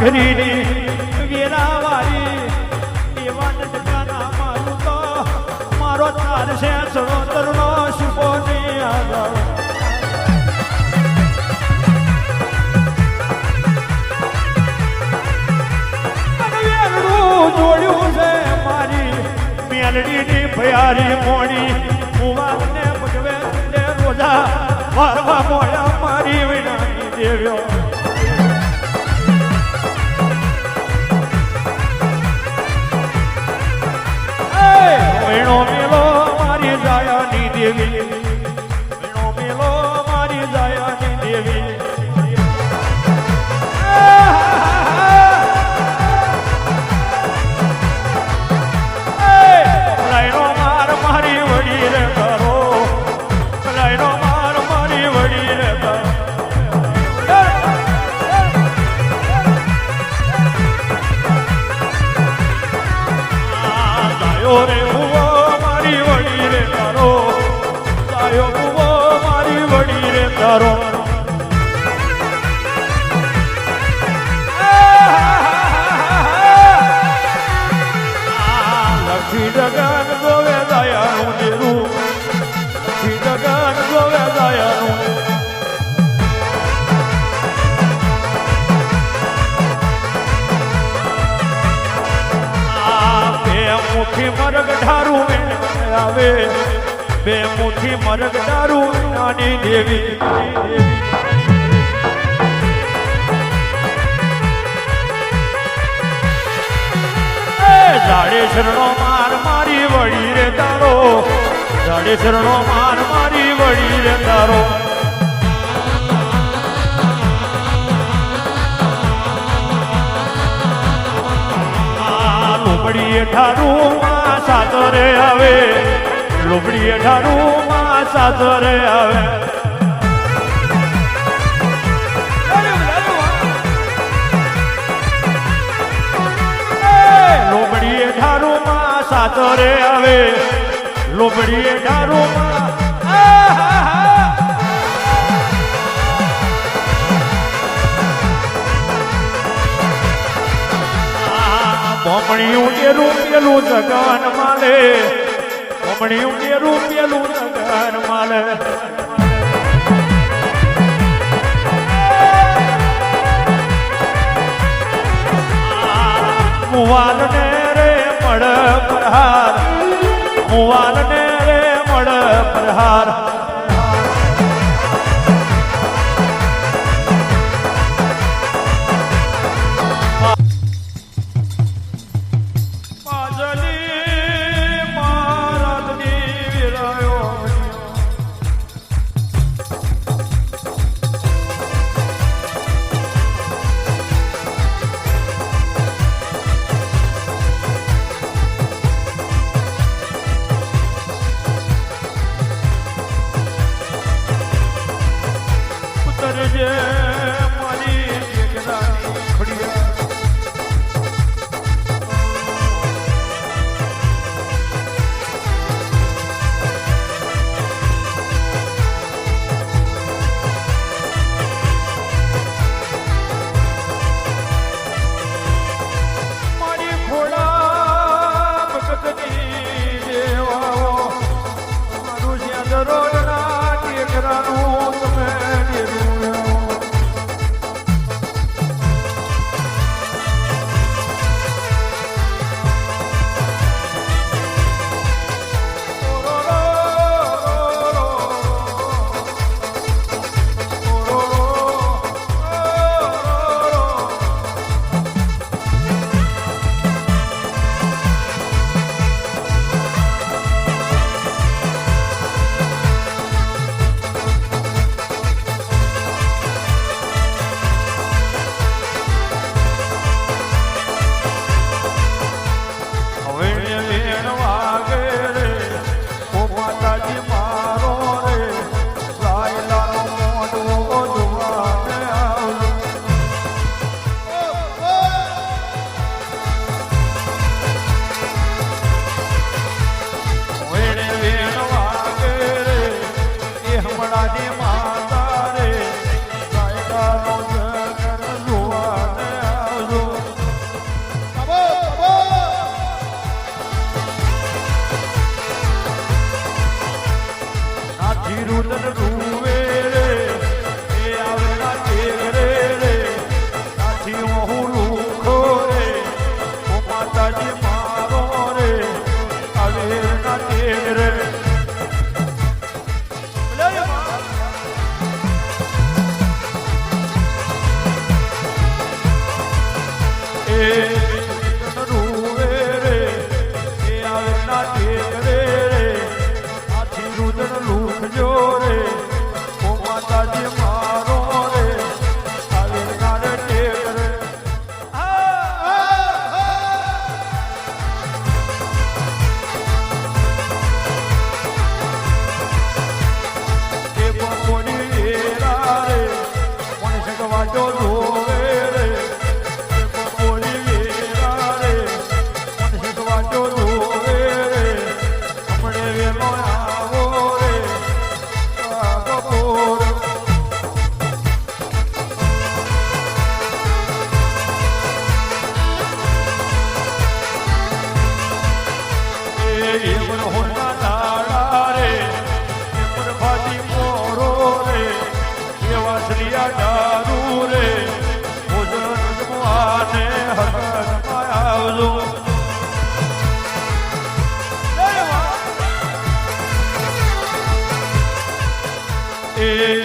વાઘરીની વેરાવાળી એવા નટકાના મારું તો મારો તાર છે સરોતરનો શુભો નહીં આગળ. જોડ્યું છે મારી, મેલડીની ભયારી મોડી. મુવાને ભગવે ને રોજા મારવા મોડા મારી વિનાની દેવ્યો વેણો મરગ તારું નાની દેવી. જાડે શરણો માર મારી વળી રે તારો. જાડે શરણો માર મારી વળી રે તારો. લોબડીએ ઠારું માં સાતરે આવે. લોબડીએ ઠારું માં સાતરે આવે. લોબડીએ ઠારું માં સાતરે આવે. લોબડીએ ઠારું માં બમણીયું ડેરું પેલું જગન માલે. બમણીયું ડેરું પેલું જગન માલે મુવાલ ને રે મળ પ્રહાર. મુવાલ ને રે મળ પ્રહાર. 再见 Yeah. Hey.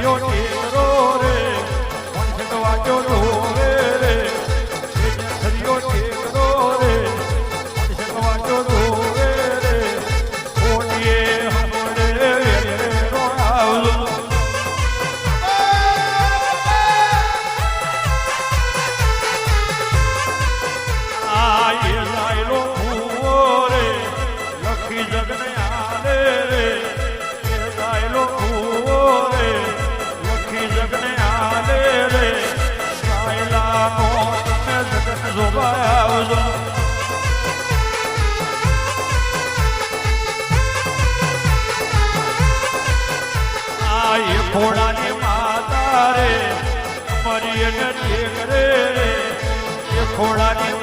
વાગ્યો ટેકરો રે વાગ્યો ઢોર ઘોડાની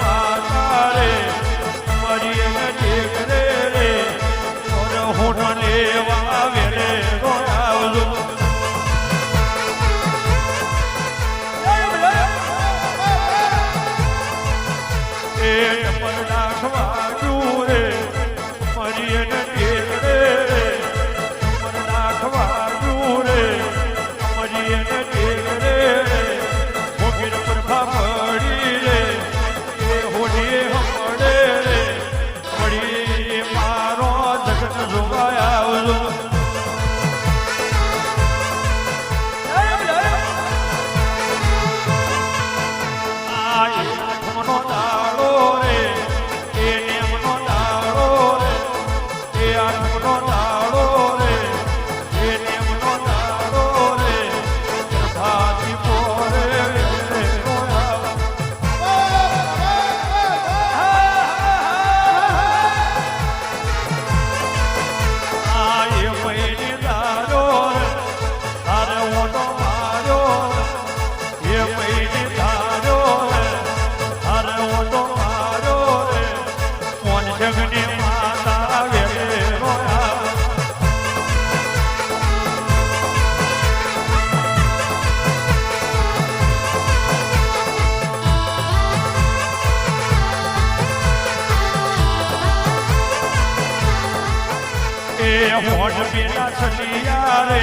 એ હોડ પેલા સલિયા રે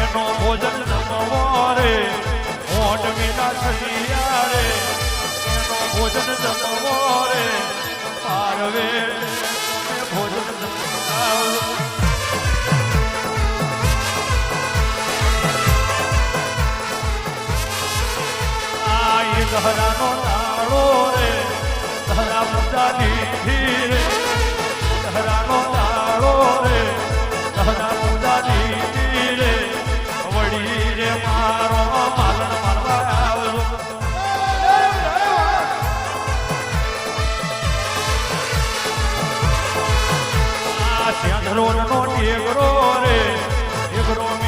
એનો ભોજન જમવો રે હોડ પેલા સલિયા રે એનો ભોજન જમવો રે પારવે ભોજન જમાવ. ધરાનો તાળો રે ધરા મુદ્દાની ધીરે ધરોરનો ટેકરો રે ટેકરો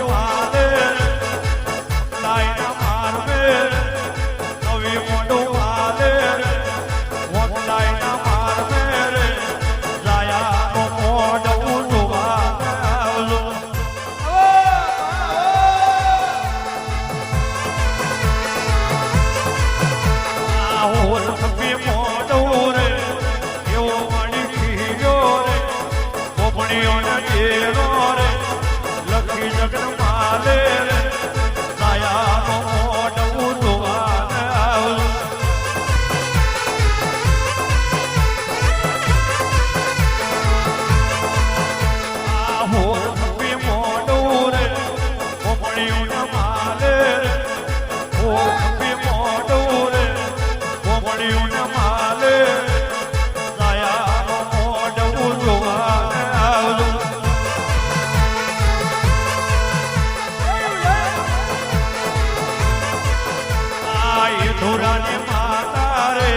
ધોરાને માતા રે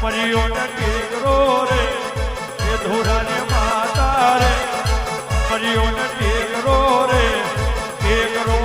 પરિયોને ટેકરો રે. એ ધોરાને માતા રે પરિયોને ટેકરો રે. ટેકરો